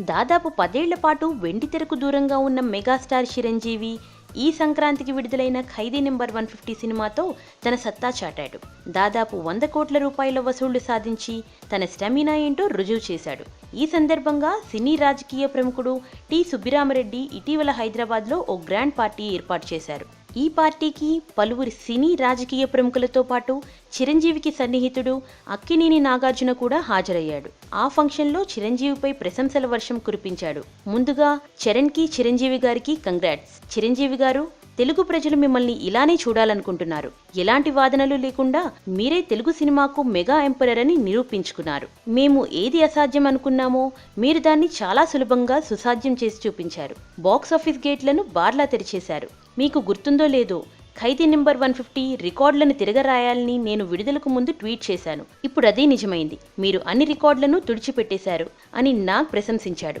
దాదాపు పదేళ్ళ పాటు వెండితెరకు దూరంగా ఉన్న మెగాస్టార్ చిరంజీవి ఈ సంక్రాంతికి విడుదలైన ఖైదీ నెంబర్ వన్ ఫిఫ్టీ సినిమాతో తన సత్తా చాటాడు. దాదాపు వంద కోట్ల రూపాయల వసూళ్ళు సాధించి తన స్టమినా ఏంటో రుజువు చేశాడు. ఈ సందర్భంగా సినీ రాజకీయ ప్రముఖుడు టి సుబ్బిరామరెడ్డి ఇటీవల హైదరాబాద్లో ఓ గ్రాండ్ పార్టీ ఏర్పాటు చేశారు. ఈ పార్టీకి పలువురు సినీ రాజకీయ ప్రముఖులతో పాటు చిరంజీవికి సన్నిహితుడు అక్కినేని నాగార్జున కూడా హాజరయ్యాడు. ఆ ఫంక్షన్లో చిరంజీవిపై ప్రశంసల వర్షం కురిపించాడు. ముందుగా చరణ్కి చిరంజీవి గారికి కంగ్రాట్స్ చిరంజీవి గారు తెలుగు ప్రజలు మిమ్మల్ని ఇలానే చూడాలనుకుంటున్నారు. ఎలాంటి వాదనలు లేకుండా మీరే తెలుగు సినిమాకు మెగా ఎంపరర్ అని నిరూపించుకున్నారు. మేము ఏది అసాధ్యం అనుకున్నామో మీరు దాన్ని చాలా సులభంగా సుసాధ్యం చేసి చూపించారు. బాక్స్ ఆఫీస్ గేట్లను బార్లా తెరిచేశారు. మీకు గుర్తుందో లేదో ఖైదీ నెంబర్ వన్ ఫిఫ్టీ రికార్డులను తిరగరాయాలని నేను విడుదలకు ముందు ట్వీట్ చేశాను. ఇప్పుడు అదే నిజమైంది. మీరు అన్ని రికార్డులను తుడిచిపెట్టేశారు అని నాగ్ ప్రశంసించాడు.